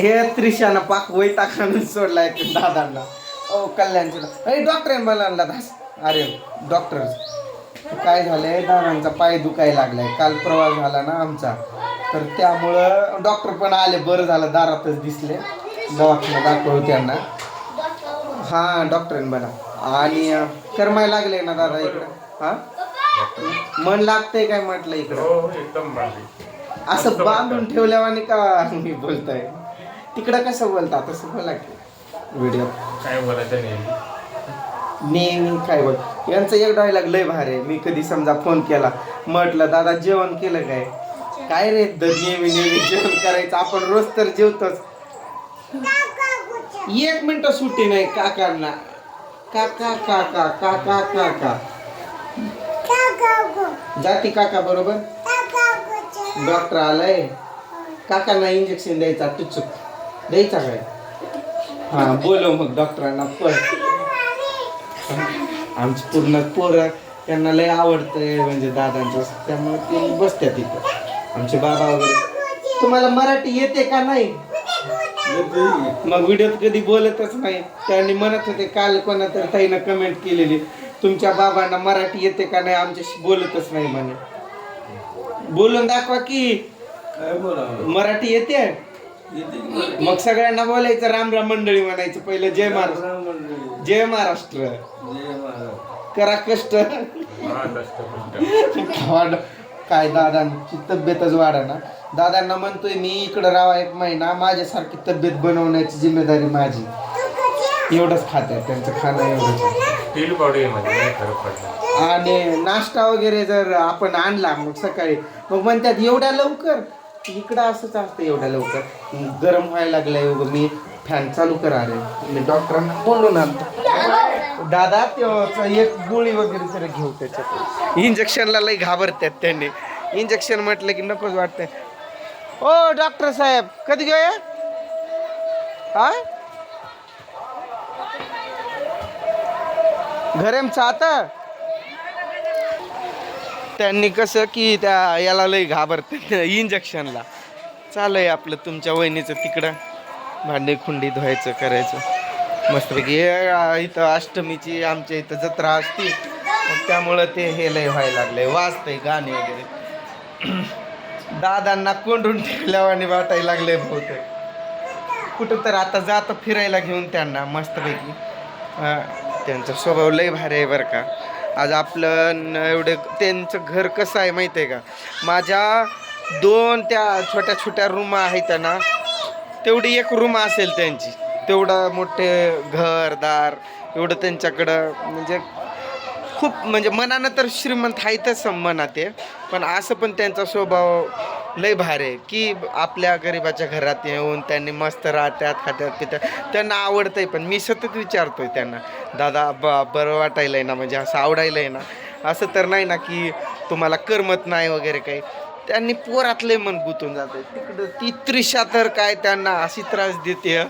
हे त्रिशानं पाक वैताखानं सोडलाय दादांना. ओ कल्याणचे अरे डॉक्टर आहे मला आणला दास अरे डॉक्टर काय झालंय? दादांचा पाय दुखायला लागलाय. काल प्रवास झाला ना आमचा. तर त्यामुळं डॉक्टर पण आले. बरं झालं दारातच दिसले. दवाखाना दाखवू त्यांना. हा डॉक्टर आहे मला आणि करमाय लागले ना दादा इकडं? हा? मन लागतंय काय म्हटलं इकडं? हो एकदम भारी. असं बांधून ठेवल्यावानी का मी बोलताय? तिकडं कसं बोलता? तसं बोला की व्हिडिओ काय बोलायचं नाही नेहमी काय बोल यांचं एक डायलॉग लय भारी आहे. मी कधी समजा फोन केला म्हटलं दादा जेवण केलं काय? काय रे दर नेहमी नेहमी जेवण करायचं. आपण रोज तर जेवतोच. एक मिनिट सुट्टी नाही काकांना. काका काका काका काका. जाती काका बरोबर? डॉक्टर आलाय. काकांना इंजेक्शन द्यायचा टुचूक. द्यायचा काय हा बोलव मग डॉक्टरांना पण आमची पूर्ण पोरं त्यांना लय आवडतंय म्हणजे दादांचं. त्यामुळे ते बसत्या तिथं आमचे बाबा वगैरे. तुम्हाला मराठी येते का नाही? मग व्हिडिओत कधी बोलतच नाही. त्यांनी म्हणत होते काल कोणा तर ताईनं कमेंट केलेली तुमच्या बाबांना मराठी येते का नाही? आमच्याशी बोलतच नाही म्हणे. बोलून दाखवा की. काय बोला मराठी येते? मग सगळ्यांना बोलायचं राम राम मंडळी म्हणायचं पहिलं जय महाराष्ट्र. जय महाराष्ट्र. करा कष्ट. हा काय दादांची तब्येतच वाढा ना. दादांना म्हणतोय मी इकडं राहा एक महिना माझ्यासारखी तब्येत बनवण्याची जिम्मेदारी माझी. एवढंच खात आहे त्यांचं खाणं एवढंच. आणि नाश्ता वगैरे जर आपण आणला मग सकाळी मग म्हणतात एवढ्या लवकर? इकडं असंच असतं एवढ्या लवकर. गरम व्हायला लागलंय उगं मी फॅन चालू करा रे मी डॉक्टरांना बोलून आणतो. दादा तेव्हा एक गोळी वगैरे तरी घेऊ त्याच्यात. इंजेक्शनला लई घाबरतात त्यांनी. इंजेक्शन म्हटलं की नकोच वाटतंय. ओ डॉक्टर साहेब कधी घेऊया हा घरेमचा आता? त्यांनी कसं की त्या याला लई घाबरते इंजेक्शनला चालय आहे आपलं तुमच्या वहिनीचं तिकडं. भांडे खुंडी धुवायचं करायचं. मस्तपैकी हे इथं अष्टमीची आमच्या इथं जत्रा असती. मग त्यामुळं ते हे लय व्हायला लागलंय. वाजतंय गाणे वगैरे. दादांना कोंडून ठेवल्यावाने वाटायला लागले बहुतेक. कुठं तर आता जातं फिरायला घेऊन त्यांना मस्तपैकी. त्यांचा स्वभाव लय भारी आहे बरं का. आज आपलं एवढं एवढे त्यांचं घर कसं आहे माहिती आहे का? माझ्या दोन त्या छोट्या छोट्या रूम आहेत ना तेवढी एक रूम असेल त्यांची. तेवढं मोठे घरदार एवढं त्यांच्याकडं. म्हणजे खूप म्हणजे मनानं तर श्रीमंत आहेतच मनात ते पण असं पण त्यांचा स्वभाव लय भारी आहे की आपल्या गरिबाच्या घरात येऊन त्यांनी मस्त राहतात खात्यात पितात त्यांना आवडतंय पण मी सतत विचारतोय त्यांना दादा ब बरं वाटायलंय ना म्हणजे असं आवडायलंय ना? असं तर नाही ना की तुम्हाला करमत नाही वगैरे काही. त्यांनी पोरातले मन गुंतून जाते तिकडं ती त्रिशा तर काय त्यांना अशी त्रास देते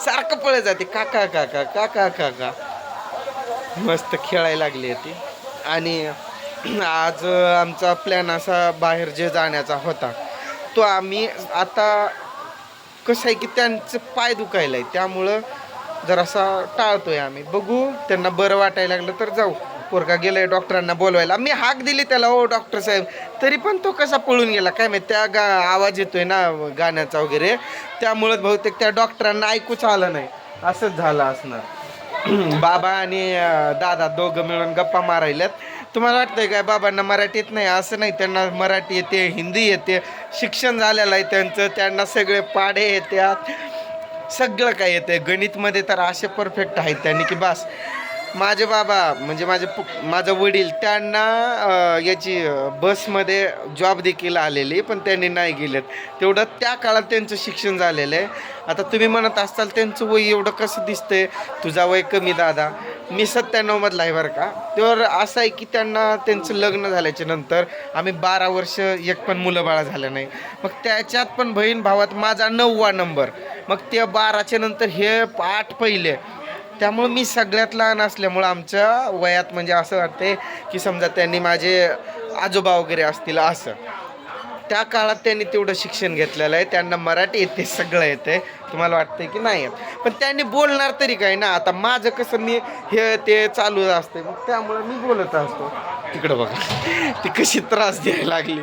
सारखं पळत जाते. काका काका काका काका. मस्त खेळायला लागली होती. आणि आज आमचा प्लॅन असा बाहेर जे जाण्याचा होता तो आम्ही आता कसं आहे की त्यांचं पाय दुखायला आहे. त्यामुळं जरासा टाळतोय आम्ही. बघू त्यांना बरं वाटायला लागलं तर जाऊ. पोरगा गेलाय डॉक्टरांना बोलवायला. मी हाक दिली त्याला ओ डॉक्टर साहेब. तरी पण तो कसा पळून गेला? काय माहिती त्या गा आवाज येतोय ना गाण्याचा वगैरे. त्यामुळं बहुतेक त्या डॉक्टरांना ऐकूच आलं नाही. असंच झालं असणार. बाबा आणि दादा दोघं मिळून गप्पा मारायल्यात. तुम्हाला वाटतंय काय बाबांना मराठीत नाही असं नाही त्यांना मराठी येते हिंदी येते शिक्षण झालेलं आहे त्यांचं त्यांना सगळे पाढे येतात सगळं काय येते गणितमध्ये तर असे परफेक्ट आहेत त्यांनी की बस. माझे बाबा म्हणजे माझे पु माझं वडील त्यांना याची बसमध्ये जॉब देखील आलेली पण त्यांनी नाही गेलेत. तेवढं त्या काळात त्यांचं शिक्षण झालेलं आहे. आता तुम्ही म्हणत असाल त्यांचं वय एवढं कसं दिसतंय? तुझा वय कमी दादा. मी सत्त्याण्णवमधला आहे बरं का. तर असं आहे की त्यांना त्यांचं लग्न झाल्याच्यानंतर आम्ही बारा वर्ष एक पण मुलं बाळा झालं नाही. मग त्याच्यात पण बहीण भावात माझा नववा नंबर. मग ते बाराच्या नंतर हे आठ पहिले. त्यामुळं मी सगळ्यात लहान असल्यामुळं आमच्या वयात म्हणजे असं वाटते की समजा त्यांनी माझे आजोबा वगैरे असतील असं. त्या काळात त्यांनी तेवढं शिक्षण घेतलेलं आहे. त्यांना मराठी येते सगळं येते. तुम्हाला वाटतंय की नाही? येत पण त्यांनी बोलणार तरी काय ना. आता माझं कसं मी हे ते चालू असते. मग त्यामुळे मी बोलत असतो. तिकडं बघा. ती कशी त्रास द्यायला लागली.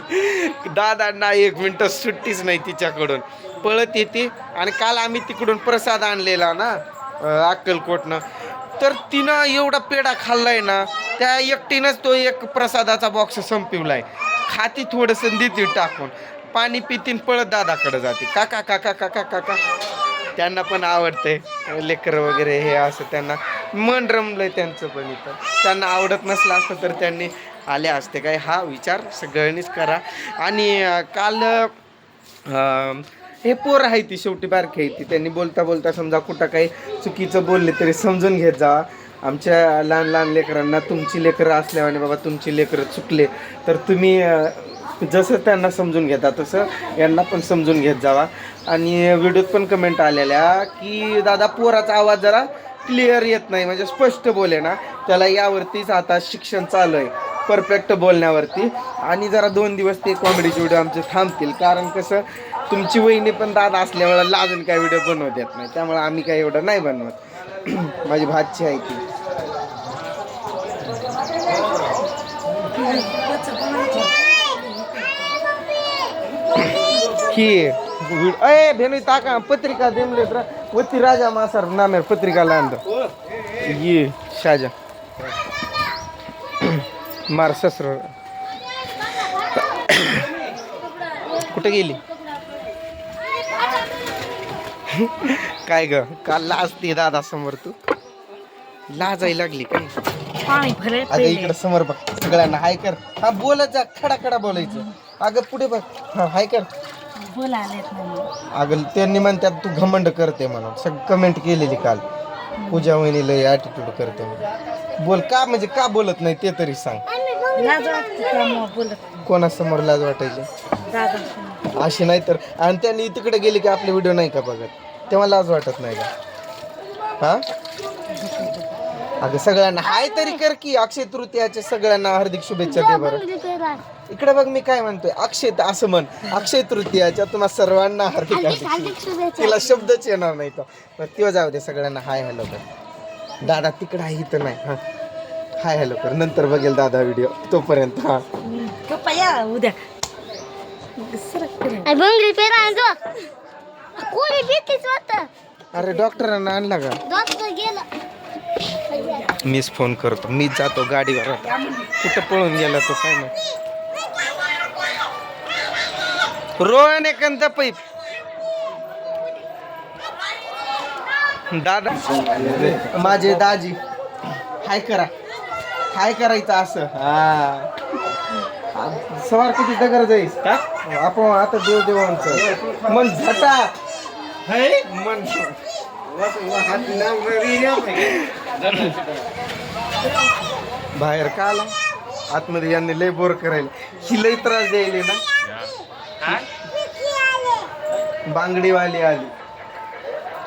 दादांना एक मिनटं सुट्टीच नाही तिच्याकडून. पळत येते आणि काल आम्ही तिकडून प्रसाद आणलेला ना अक्कलकोटनं. तर तिनं एवढा पेढा खाल्लाय ना त्या एकटीनंच तो एक प्रसादाचा बॉक्स संपवलाय. हाती थोडंसं देतील टाकून. पाणी पितीन पळत दादाकडे जाते. काका काका काका काका. त्यांना पण आवडते लेकर वगैरे हे असं त्यांना मन रमलंय त्यांचं पण इथं. त्यांना आवडत नसलं असतं तर त्यांनी आले असते काय? हा विचार सगळ्यांनीच करा. आणि काल हे पोर आहे ती शेवटी बारकी आहे ती. त्यांनी बोलता बोलता समजा कुठं काही चुकीचं बोलले तरी समजून घेत जावा आमच्या लहान लहान लेकरांना तुमची लेकरं असल्याने बाबा तुमची लेकरं चुकले तर तुम्ही जसं त्यांना समजून घेता तसं यांना पण समजून घेत जावा. आणि व्हिडिओत पण कमेंट आलेल्या की दादा पोराचा आवाज जरा क्लिअर येत नाही म्हणजे स्पष्ट बोले ना त्याला यावरतीच आता शिक्षण चालू आहे परफेक्ट बोलण्यावरती. आणि जरा दोन दिवस ते कॉमेडीचे व्हिडिओ आमचे थांबतील कारण कसं तुमची वहिनी पण दादा असल्यामुळे लाजून काय व्हिडिओ बनवत येत नाही त्यामुळे आम्ही काय एवढं नाही बनवत. माझी भाची आहे ती. वीड- अय भेणू ताका पत्रिका देमले वती राजा मासार नामेर पत्रिका लांद. ये, शाजा. मार ससर. कुठे गेली? काय ग? काल लाजते दादा समोर तू. लाजायला लागली काय? पाणी भरे अगं इकडे समोर बघ सगळ्यांना हाय कर. हा बोलत जा खडा खडा बोलायचं. अगं पुढे बघ. हा हाय कर. बोलायला नाही. अगं त्यांनी म्हणतात तू घमंड करते म्हणून. सग कमेंट केलेली काल. पूजा वहिनीला ॲटिट्यूड करते म्हणून. बोल का म्हणजे का बोलत नाही ते तरी सांग. लाज वाटते त्यामुळं बोलत? कोणासमोर लाज वाटायची? दादा अशी नाही तर आणि त्यांनी तिकडे गेले की आपले व्हिडिओ नाही का बघत? तेव्हा लाज वाटत नाही का? हा? अगं सगळ्यांना हाय तरी कर की अक्षय तृतीयाच्या सगळ्यांना हार्दिक शुभेच्छा दे बरं. इकडे बघ मी काय म्हणतोय. अक्षय असं म्हण. अक्षय तृतीयाच्या तुम्हा सर्वांना हार्दिक हार्दिक शुभेच्छा. तिला शब्दच येणार नाही तो. पण तेव्हा जाऊ दे सगळ्यांना. हाय हॅलो कर. दादा तिकडे आहे इथं नाही. हा. हाय हॅलो कर. नंतर बघेल दादा व्हिडिओ तोपर्यंत हा. उद्या. बंगली आणतो कोणी भीतीच होत अरे डॉक्टरांना आणला का? डॉक्टर गेला. मीच फोन करतो. मीच जातो गाडीवर. आता कुठं पळून गेला तो काय नाही रोहन एखादा पैप. दादा. माझे दाजी. हाय करा. हाय करायचं असं. हा. सवार किती दगर जाईस का? आपण आता देव देवांचं. मन झटा. मन बाहेर का आला? आतमध्ये यांनी लय बोर करायला. ही लय त्रास द्यायली ना. बांगडीवाली आली.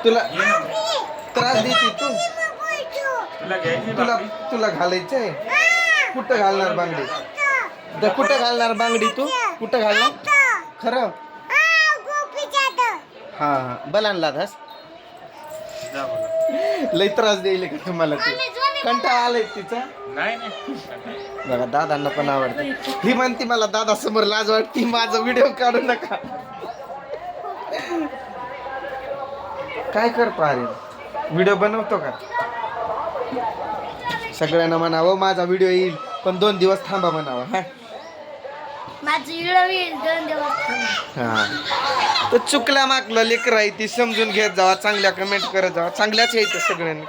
तुला त्रास देते तू. तुला तुला तुला घालायचं आहे कुठं घालणार बांगडी? तर कुठं घालणार बांगडी तू? कुठं घालणार? खरं? हा हा. बलानला घास जा बोला. लय त्रास द्यायला का तुम्हाला ते? कंटाळा आलाय तिचा. नाही बघा दादांना पण आवडतं. ही म्हणते मला दादा समोर लाज वाटते माझा व्हिडिओ काढू नका. काय करतो अरे व्हिडिओ बनवतो का? सगळ्यांना म्हणावं माझा व्हिडिओ येईल पण दोन दिवस थांबा म्हणावं. हा माझं इळवील दोन दिवस हा. तर चुकल्या मागलं लेकर आहे ती समजून घेत जावा चांगल्या कमेंट करत जावा. चांगल्याच यायचं सगळ्यांनी.